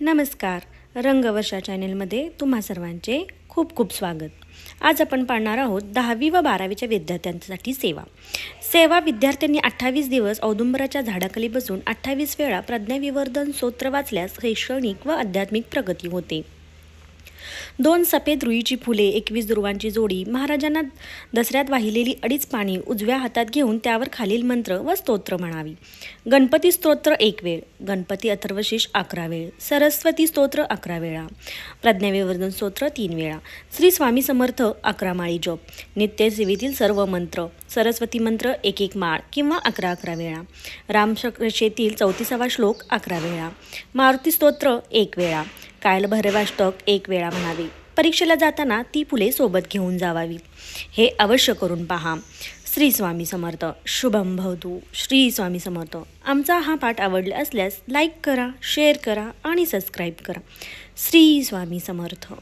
नमस्कार. रंगवर्षा चॅनेलमध्ये तुम्हा सर्वांचे खूप खूप स्वागत. आज आपण पाहणार आहोत दहावी व बारावीच्या विद्यार्थ्यांसाठी सेवा. सेवा विद्यार्थ्यांनी अठ्ठावीस दिवस औदुंबराच्या झाडाखाली बसून अठ्ठावीस वेळा प्रज्ञाविवर्धन स्तोत्र वाचल्यास शैक्षणिक व आध्यात्मिक प्रगती होते. दोन सफेद रुईची फुले एकवीस दुर्वांची जोडी महाराजांना दसऱ्यात वाहिलेली अडीच पाणी उजव्या हातात घेऊन त्यावर खालील मंत्र व स्तोत्र म्हणावी. गणपती स्तोत्र एक वेळ गणपती अथर्वशीष अकरा वेळ सरस्वती स्तोत्र अकरा वेळा प्रज्ञाविवर्धन स्तोत्र तीन वेळा श्री स्वामी समर्थ अकरा माळी जप नित्य सेवेतील सर्व मंत्र सरस्वती मंत्र एक एक माळ किंवा अकरा अकरा वेळा रामशेतील चौतीसावा श्लोक अकरा वेळा मारुती स्तोत्र एक वेळा कायल भैरवाष्टक एक वेळा म्हणावी. परीक्षेला जाताना ती फुले सोबत घेऊन जावावी. हे अवश्य करून पहा. श्री स्वामी समर्थ. शुभम भवतु. श्री स्वामी समर्थ. आमचा हा पाठ आवडला असल्यास लाईक करा शेअर करा आणि सबस्क्राईब करा. श्री स्वामी समर्थ.